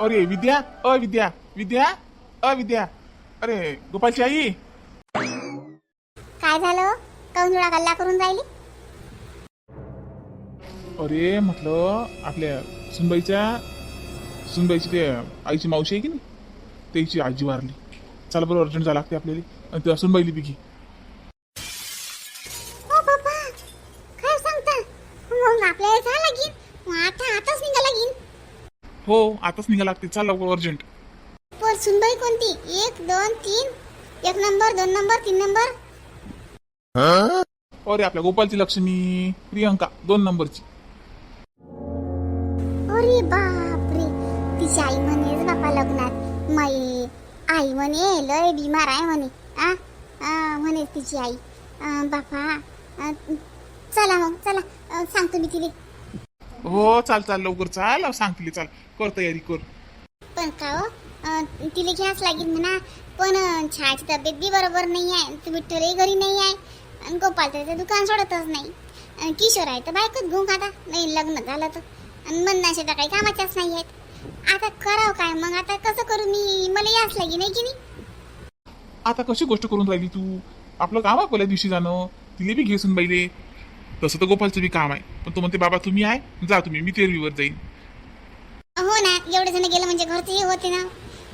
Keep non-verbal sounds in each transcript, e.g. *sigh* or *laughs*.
अरे विद्या अ विद्या विद्या अ विद्या. अरे गोपालची आई. काय झालं? काऊन थोडा गल्ला करून राहिली? अरे म्हटलं आपल्या सुनबाईच्या सुनबाईची ते आईची मावशी आहे की नाही? त्याची आजी वारली चला बरं अर्जंट जायला लागते आपल्याला. आणि त्या सुनबाईली बिगी ओ बाबा काय सांगता मग आपल्याला काय लागेल मग आता आताच निघा लागेल हो आताच निघा लागते चला लवकर अर्जंट पण सुनबाई कोणती? एक दोन तीन. एक नंबर दोन नंबर तीन नंबर. अरे आपल्या गोपालची लक्ष्मी. प्रियंका दोन नंबरची. अरे बापरे. तिची आई म्हणे बापा लग्नात. माई आई म्हणे लय बिमार आहे म्हणे. आ? आ, म्हणे तिची आई. आ, बापा आ, चला मग चला. आ, सांगतो मी तिला. हो चाल चाल लवकर चाल सांग तिला चाल. कर तयारी कर. पण का हो? अ, तिला घ्यास लागेल म्हणा. पण अ, छायाची तब्येत बी बरोबर नाही आहे. तर विठ्ठलही घरी नाही आहे. आणि गोपाल तर त्याचं दुकान सोडतच नाही. किशोर आहे तर बायकोच घेऊन खाता. नाही लग्न झालं तर. आणि म्हणण्याचे तर काही कामाच्याच नाही आहेत. आता करावं काय? मग आता कसं करू मी? मला याच लागेल नाही की नाही? आता कशी गोष्ट करून राहिली तू? आपलं काम आहे पहिल्या दिवशी जाणं. तिला बी घेसून बाईले तसं तर गोपालचं बी काम आहे. पण तो म्हणते बाबा तुम्ही आहे जा तुम्ही मी तेरवीवर जाईन. हो ना एवढे जण गेलं म्हणजे घरचे हे होते ना.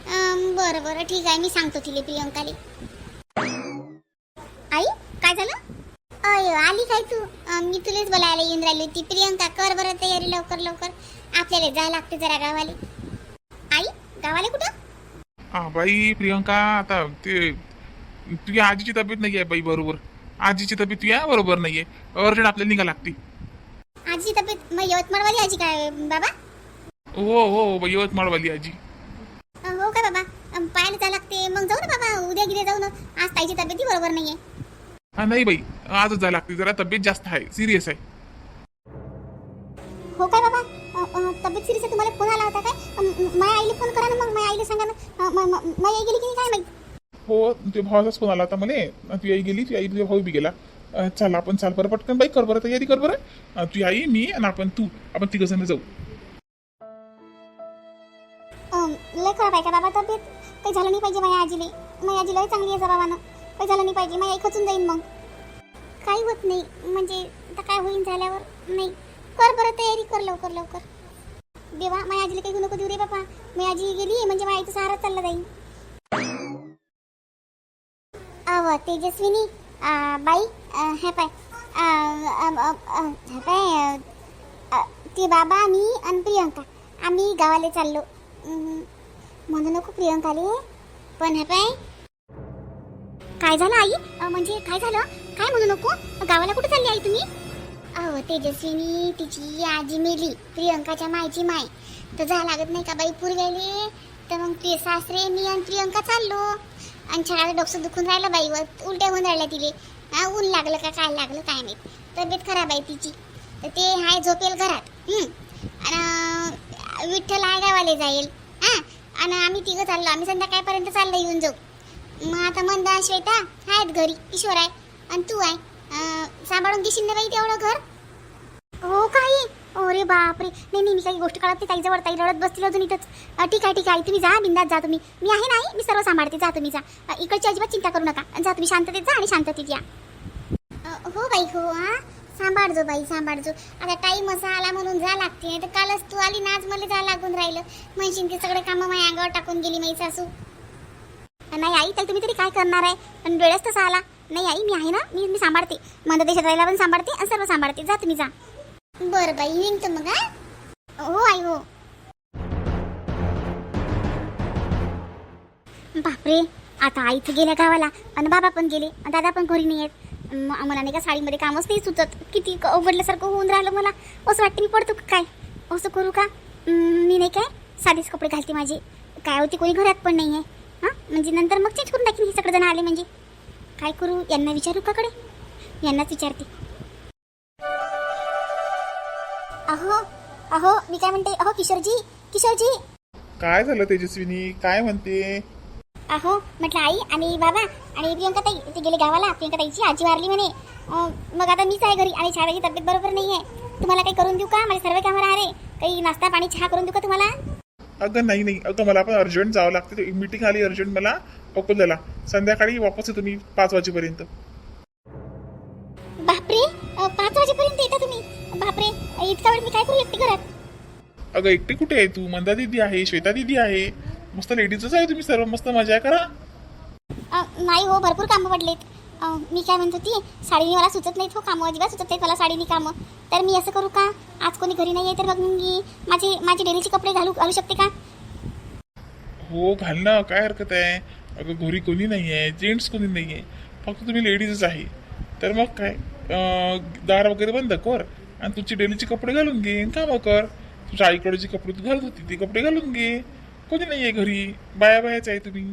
अं, बरं बरं ठीक आहे मी सांगतो तिले प्रियंकाले आई काय झालं? अय आली काय तू? अं, मी तुलेच बोलायला येऊन राहिली होती. प्रियंका कर बरं तयारी लवकर लवकर. आपल्याला जायला लागते जरा गावाले. आई गावाले कुठं? हा बाई प्रियंका आता ते तुझ्या आजीची तब्येत नाही आहे बाई बरोबर. आजीची तब्येत तुझ्या बरोबर नाही आहे अर्जंट आपल्याला निघा लागते. आजीची तब्येत मग यवतमाळवाली आजी काय बाबा? हो हो हो यवतमाळवाली आजी. अं, हो काय बाबा? अं, पाहायला जायला लागते. मग जाऊ ना बाबा उद्या गिद्या जाऊ ना. आज ताईची तब्येती बरोबर नाहीये. हा नाही बाई. आजच जायला लागते. जरा तब्येत जास्त आहे. सिरियस आहे. हो काय बाबा? अ, अ, तब्येत सिरीस तुम्हाला फोन आला होता काय? अ, म- माझ्या आईला फोन करा ना मग. माझ्या आईला सांगा ना. अ, म- म- माझी आई गेली की नाही काय माहीत? हो तुझ्या भावाचाच फोन आला होता मला तू आई गेली तुझी आई तुझ्या भाऊ बी गेला. चला चल आपण चाल बरं पटकन बाई कर बरं तयारी कर बरं. तू आई मी आणि आपण तू. आपण तिघ जण जाऊ. लय खराब आहे का बाबा तब्येत? काही झालं नाही पाहिजे माझ्या आजीला. माझ्या आजी लय चांगली आहे बाबानं. काही झालं नाही पाहिजे माझ्या आई खचून जाईन मग. काही होत नाही. म्हणजे आता काय होईन झाल्यावर? नाही. कर बरं तयारी कर लवकर लवकर. देवा माझ्या आजीला काही नको देऊ रे बाबा माझी आजी गेली म्हणजे माझ्या आईचा सहारा चालला जाईल तेजस्विनी बाई हे पाय हे पाय ते बाबा मी आणि प्रियंका आम्ही गावाला चाललो म्हणून म्हणू नको प्रियंकाले पण हे पाय काय झालं आई म्हणजे काय झालं काय म्हणू नको गावाला कुठे चालली आई तुम्ही अहो तेजस्विनी तिची आजी मेली प्रियंकाच्या मायची माय तर जा लागत नाही का बाई पुरवेले तर मग ते सासरे मी आणि प्रियंका चाललो आणि छान डोकं दुखून राहिलं बाईवर उलट्या होऊन राहिल्या तिले. हा ऊन लागलं का काय लागलं काय नाही तब्येत खराब आहे तिची. तर ते हाय झोपेल घरात. आणि विठ्ठल आहे गावाले जाईल. हां आणि आम्ही तिघं चाललो. आम्ही संध्याकाळपर्यंत चाललं येऊन जाऊ. मग आता मंदा श्वेता आहेत घरी. ईश्वर आहे. आणि तू आहे. सांभाळून घेशील ना बाई तेवढं घर? हो काही. अरे बापरे. नाही नाही मी काही गोष्ट कळत नाही. ताईजवळ ताई रडत बसतील अजून इथंच. ठीक आहे ठीक आहे. तुम्ही जा बिंदात जा तुम्ही. मी आहे नाही मी सर्व सांभाळते. जा तुम्ही जा. इकडची अजिबात चिंता करू नका. जा तुम्ही शांततेत जा आणि शांततेत या. हो बाई हो हां सांभाळजो बाई सांभाळजो. आता टाईम असा आला म्हणून जा लागते. तर कालच तू आली नाच मला जा लागून राहिलं. म्हणशीन ते सगळे कामं माझ्या अंगावर टाकून गेली माझी सासू. नाही आई तर तुम्ही तरी काय करणार आहे? पण वेळच तसा आला. नाही आई मी आहे ना मी मी सांभाळते. मंद देशात राहायला पण सांभाळते आणि सर्व सांभाळते. जा तुम्ही जा. बरं बाई निघतो मग हो? आई हो. बापरे आता आई तर गेल्या गावाला आणि बाबा पण गेले आणि दादा पण घरी नाही आहेत. म- मला नाही का साडीमध्ये कामच नाही सुचत. किती क- अवघडल्यासारखं होऊन राहिलं मला. असं वाटतं मी पडतो का काय? असं करू का? अं, मी नाही काय साधेच कपडे घालते माझे. काय होते कोणी घरात पण नाही आहे हां? म्हणजे नंतर मग चेंज करून टाकीन हे सगळेजण आले म्हणजे. काय करू यांना विचारू काकडे यांनाच विचारते. अहो अहो मी काय म्हणते? अहो किशोरजी किशोरजी. काय झालं तेजस्विनी? काय म्हणते? अहो म्हटलं आई आणि बाबा आणि प्रियंका ताई ते गेले गावाला. प्रियंका ताईची आजी वारली म्हणे. अं, मग आता मीच आहे घरी आणि छाव्याची तब्येत बरोबर नाही आहे तुम्हाला काही करून देऊ का? माझे सर्व कामं राहणे काही नाश्ता पाणी चहा करून देऊ का तुम्हाला? अगं नाही नाही. अगं मला पण अर्जंट जावं लागते. मीटिंग आली अर्जंट मला. अकोल्याला संध्याकाळी वापस येतो मी पाच वाजेपर्यंत. इतका वेळ मी काय करू एकटी घरात? अगं एकटी कुठे आहे तू? मंदा दिदी आहे श्वेता दिदी आहे. मस्त लेडीजच आहे तुम्ही सर्व मस्त मजा करा. अ, नाही हो भरपूर कामं पडलेत. अ, मी काय म्हणत होती साडीनी मला सुचत नाहीत हो कामं अजिबात सुचत नाहीत मला साडीनी कामं. तर मी असं करू का? आज कोणी घरी नाही आहे तर मग मी माझे माझे डेलीचे कपडे घालू घालू शकते का? हो घाल ना काय हरकत आहे? अगं घरी कोणी नाही आहे जेंट्स कोणी नाही आहे फक्त तुम्ही लेडीजच आहे. तर मग काय? अं, दार वगैरे बंद कर. आणि तुझे डेलीचे कपडे घालून घे कामं कर. तुझ्या आईकडे जे कपडे तू घालत होती ते कपडे घालून घे. कोणी नाही आहे घरी. बाया बायाच आहे तुम्ही.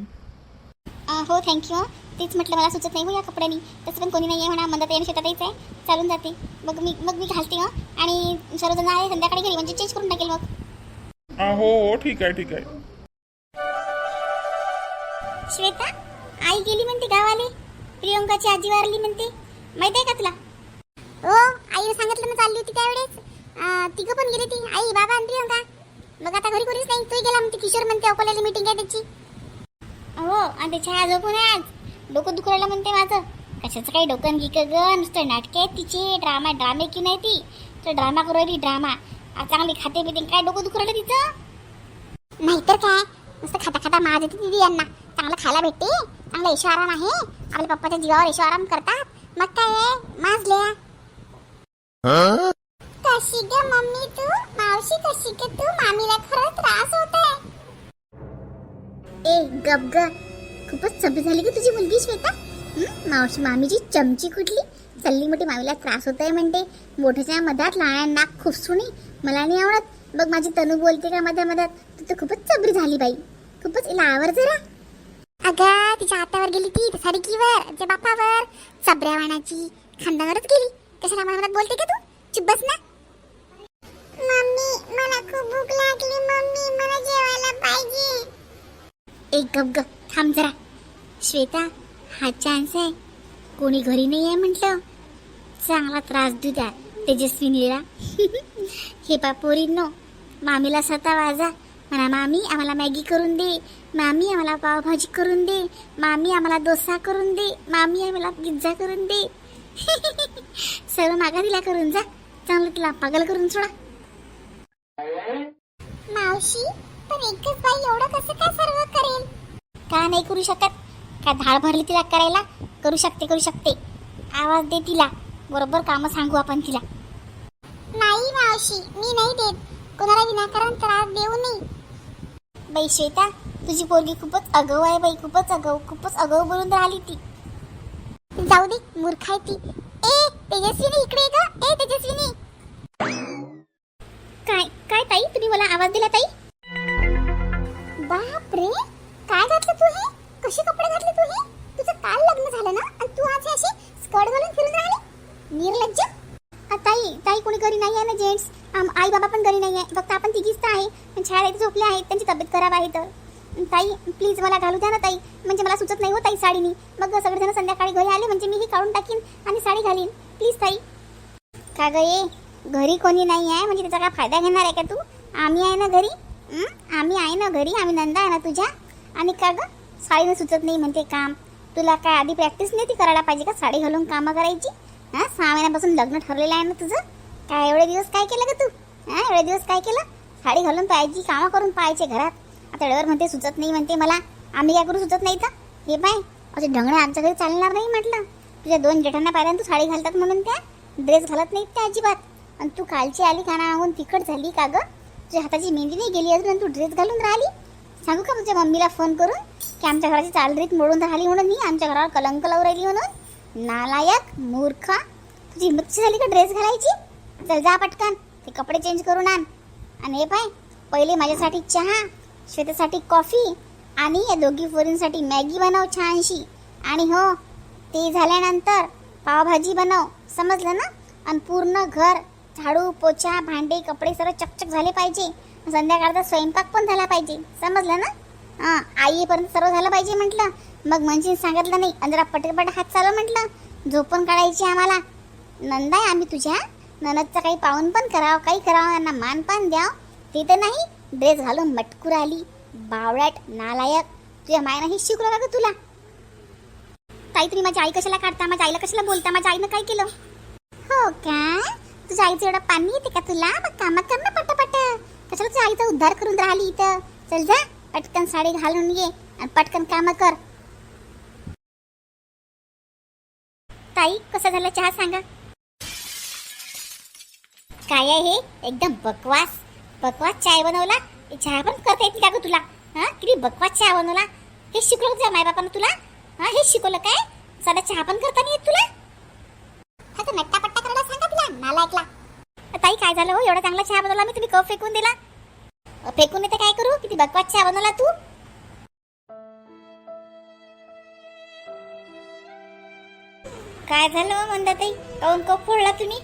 हो थँक्यू तेच म्हटलं मला सुचत नाही हो या कपड्यांनी. तसं पण कोणी नाही आहे म्हणा मंदात येणं शेतात यायचं आहे. चालून जाते. मग मी मग मी घालते हं. आणि सर्वजण आहे संध्याकाळी घरी म्हणजे चेंज करून टाकेल मग. हा हो हो ठीक आहे ठीक आहे. श्वेता आई गेली म्हणते गावाले. प्रियंकाची आजी वारली म्हणते. माहीत आहे का तुला हो आईने सांगितलं ना चालली होती त्यावेळेस. तिघं पण गेली ती. आई बाबा आणि प्रियंका. मग आता घरी कोणीच नाही. तू गेला म्हणते किशोर म्हणते अकोल्याला मीटिंग आहे त्याची. हो आणि त्याच्या आज झोपून आहे आज. डोकं दुखरायला म्हणते माझं. कशाचं काही डोकं गिक ग. नुसतं नाटके आहेत तिचे. ड्रामा ड्रामे की नाही ती. तर ड्रामा करू राहिली ड्रामा. आज चांगली खाते पिते. काय डोकं दुखरायलं तिचं? नाहीतर काय? नुसतं खाता खाता माज येते दिदी यांना. चांगलं खायला भेटते. चांगला यशो आराम आहे. आपल्या पप्पाच्या जीवावर यशो आराम करतात. मग काय आहे? माजल्या. कशी ग मम्मी तू? मावशी कशी ग तू? मामीला खरं त्रास होत ए गप ग. खूपच सभ्य झाली की तुझी मुलगी श्वेता? मावशी मामीची चमची कुठली? चल्ली मोठी मामीला त्रास होत आहे म्हणते. मोठ्याच्या मधात लहान नाक खुपसुनी मला नाही आवडत. बघ माझी तनू बोलते का मध्या मधात? तू तर खूपच चबरी झाली बाई. खूपच हिला आवर जरा. अगं तिच्या हातावर गेली ती तिच्या बापावर. चबऱ्या वाणाची खांद्यावरच गेली. कशाला मला बोलते का तू? चुप बस ना. मम्मी मला खूप भूक लागली मम्मी मला जेवायला पाहिजे. एक गप गप थांब जरा. श्वेता हा चान्स आहे. कोणी घरी नाही आहे म्हटलं. चांगला त्रास देऊ द्या तेजस्विनीला *laughs* हे पा पोरींनो मामीला सता वाजा. म्हणा मामी आम्हाला मॅगी करून दे. मामी आम्हाला पावभाजी करून दे. मामी आम्हाला डोसा करून दे. मामी आम्हाला पिझ्झा करून दे. *laughs* सर्व मागा तिला करून जा. चांगलं तिला पागल करून सोडा. मावशी पण एकच बाई एवढं कसं काय सर्व करेल? का नाही करू शकत? का धाड भरली तिला करायला? करू शकते करू शकते. आवाज दे तिला. बरोबर काम सांगू आपण तिला. नाही मावशी मी नाही देत. कोणाला विनाकारण त्रास देऊ नये. बाई श्वेता तुझी पोरगी खूपच अगव आहे बाई. खूपच अगव खूपच अगव बोलून राहिली ती. जाऊ दे मूर्ख आहे ती. ए तेजस्विनी इकडे ये ग. ए तेजस्विनी. काय काय ताई? तुम्ही मला आवाज दिला ताई? बाप रे काय घातलं तू हे? कसे कपडे घातले तू हे? तुझं काल लग्न झालं ना? आणि तू आज अशी असे स्कर्ट घालून फिरून राहिली? निर्लज्ज. आ, ताई ताई कोणी घरी नाही आहे ना जेंट्स? आई बाबा पण घरी नाही आहे फक्त आपण तिघीच तर आहे. आणि शाळेत झोपले आहेत. त्यांची तब्येत खराब आहे तर. ताई प्लीज मला घालू द्या ना ताई. म्हणजे मला सुचत नाही हो ताई साडीनी. मग सगळेजण संध्याकाळी घरी आले म्हणजे मी ही काढून टाकीन आणि साडी घालीन. प्लीज ताई. का ग ये? घरी कोणी नाही आहे? म्हणजे त्याचा काय फायदा घेणार आहे का तू? आम्ही आहे ना घरी? आम्ही आहे ना घरी? आम्ही नंदा आहे ना तुझ्या? आणि का ग? साडीनं सुचत नाही म्हणते काम. तुला काय आधी प्रॅक्टिस नाही ती करायला पाहिजे का? साडी घालून कामं करायची? हां? सहा महिन्यापासून लग्न ठरलेलं आहे ना तुझं? काय एवढे दिवस काय केलं का तू? हां? एवढे दिवस काय केलं? साडी घालून पाहायची कामं करून पाहायचे घरात. वेळेवर म्हणते सुचत नाही म्हणते मला. आम्ही काय करू सुचत नाही तर? हे पाय असे ढंगणे आमच्या घरी चालणार नाही म्हटलं. तुझ्या दोन जेठांना पाहिल्या तू साडी घालतात म्हणून त्या? ड्रेस घालत नाहीत त्या अजिबात. आणि तू कालची आली खाना आणून तिखट झाली का ग? तुझ्या हाताची मेहंदी नाही गेली अजून आणि तू ड्रेस घालून राहिली? सांगू का तुझ्या मम्मीला फोन करून की आमच्या घराची चालरीत मोडून राहिली म्हणून मी? आमच्या घरावर कलंक लावून राहिली म्हणून? नालायक मूर्ख. तुझी हिंमत झाली का ड्रेस घालायची? चल जा पटकन ते कपडे चेंज करून आण. आणि हे पाय पहिले माझ्यासाठी चहा. श्वेतासाठी कॉफी आणि या दोघी पोरींसाठी मॅगी बनव छानशी. आणि हो ते झाल्यानंतर पावभाजी बनव. समजलं ना? आणि पूर्ण घर झाडू पोछा भांडे कपडे सर्व चकचक झाले पाहिजे. संध्याकाळचा स्वयंपाक पण झाला पाहिजे. समजलं ना? हां आईपर्यंत सर्व झालं पाहिजे म्हटलं. मग म्हणजे सांगितलं नाही. आणि जरा पटपट हात चालव म्हटलं. झोपून काढायची आम्हाला. नंदाय आम्ही तुझ्या ननदचं काही पाहून पण करावं काही करावं यांना मान पण द्याव. ते तर नाही. ड्रेस घालून मटकूर आली. बावळाट नालायक. तुझ्या मायनं हे शिकलं का तुला. ताई तुम्ही माझी आई कशाला काढता? माझ्या आईला कशाला बोलता? माझ्या आईनं काय केलं? हो का? तुझ्या आईचं एवढं पाणी येते का तुला? मग कामं कर ना पटापट. कशाला तुझ्या आईचा उद्धार करून राहिली इथं? चल जा पटकन साडी घालून ये आणि पटकन कामं कर. ताई कसा झाला चहा सांगा? काय आहे हे? एकदम बकवास. बकवास चाय बनवला? चहा पण करता येते का ग तुला? हा? किती बकवास चहा बनवला? हे शिकवलं तुझ्या मायबापानं तुला? हा हे शिकवलं काय? साधा चहा पण करता नाही येत तुला? हा तर नट्टा पट्टा करायला सांगा तुला नाला ऐकला ताई काय झालं हो? एवढा चांगला चहा बनवला मी तुम्ही कप फेकून दिला. फेकून येते काय करू? किती बकवास चहा बनवला तू? काय झालं हो म्हणता ताई काऊन कप फोडला तुम्ही?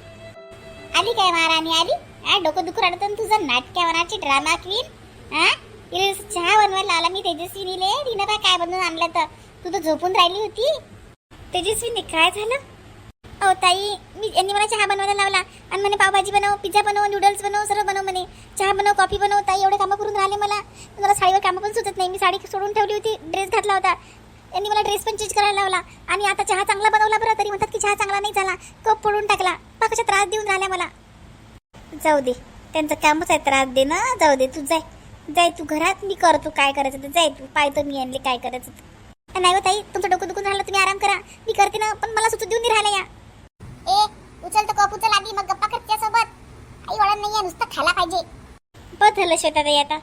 आली काय महाराणी आली? हा डोकं दुखू आणत तुझं नाटक्यावराची ड्रामा क्वीन हा? तिला चहा बनवायला आला मी तेजस्विनीले. तिनं काय काय बनवून आणलं तर? तू तर झोपून राहिली होती. तेजस्वीने काय झालं? अहो ताई मी यांनी मला चहा बनवायला लावला. आणि म्हणे पावभाजी बनव पिझ्झा बनव नूडल्स बनव सर्व बनव म्हणे. चहा बनव कॉफी बनव ताई एवढे कामं करून राहिले मला. मला साडीवर कामं पण सुचत नाही. मी साडी सोडून ठेवली होती ड्रेस घातला होता. यांनी मला ड्रेस पण चेंज करायला लावला. आणि आता चहा चांगला बनवला बरं तरी म्हणतात की चहा चांगला नाही झाला. कप पडून टाकला. पा कशा त्रास देऊन राहिल्या मला. जाऊ दे. त्यांचं कामच आहे त्रास दे ना. जाऊ दे तू जाय. जाय तू घरात. मी करतो काय करायचं ते. जाय तू. पाहतो मी यांनी काय करायचं ते. नाही हो ताई. तुमचं डोकं दुखून राहिलं तुम्ही आराम करा. मी करते ना पण मला सुचू देऊन नाही राहिला या. ए उचल तो कप उचल आधी. मग गप्पा करते सोबत आई वडा नाहीये नुसतं खायला पाहिजे. बस झालं शेतात आता.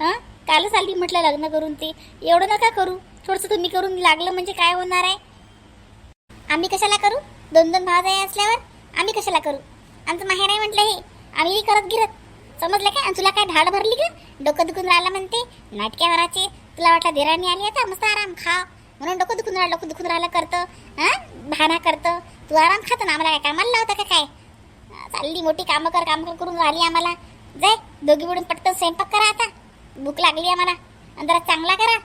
हा कालच आली म्हटलं लग्न करून ते. एवढं नका करू. थोडंसं तुम्ही करून लागलं म्हणजे काय होणार आहे? आम्ही कशाला करू? दोन दोन भाव असल्यावर आम्ही कशाला करू? आमचं माहेर आहे म्हटलं हे. आम्ही करत गिरत. समजलं काय? आणि तुला काय ढाड भरली का डोकं दुखून राहिलं म्हणते. नाटक्या वराचे तुला वाटलं देराणी आली आता? मस्त आराम खा. म्हणून डोकं दुखून राहिलं डोकं दुखून राहिलं करतं. हा? भाना करतं. तू आराम खातं ना. आम्हाला काय कामाला लावतं का काय? चालली मोठी कामं कर काम कर करून राहिली आम्हाला. जाय दोघी मिळून पटकन स्वयंपाक करा आता. भूक लागली आम्हाला. आणि जरा चांगला करा.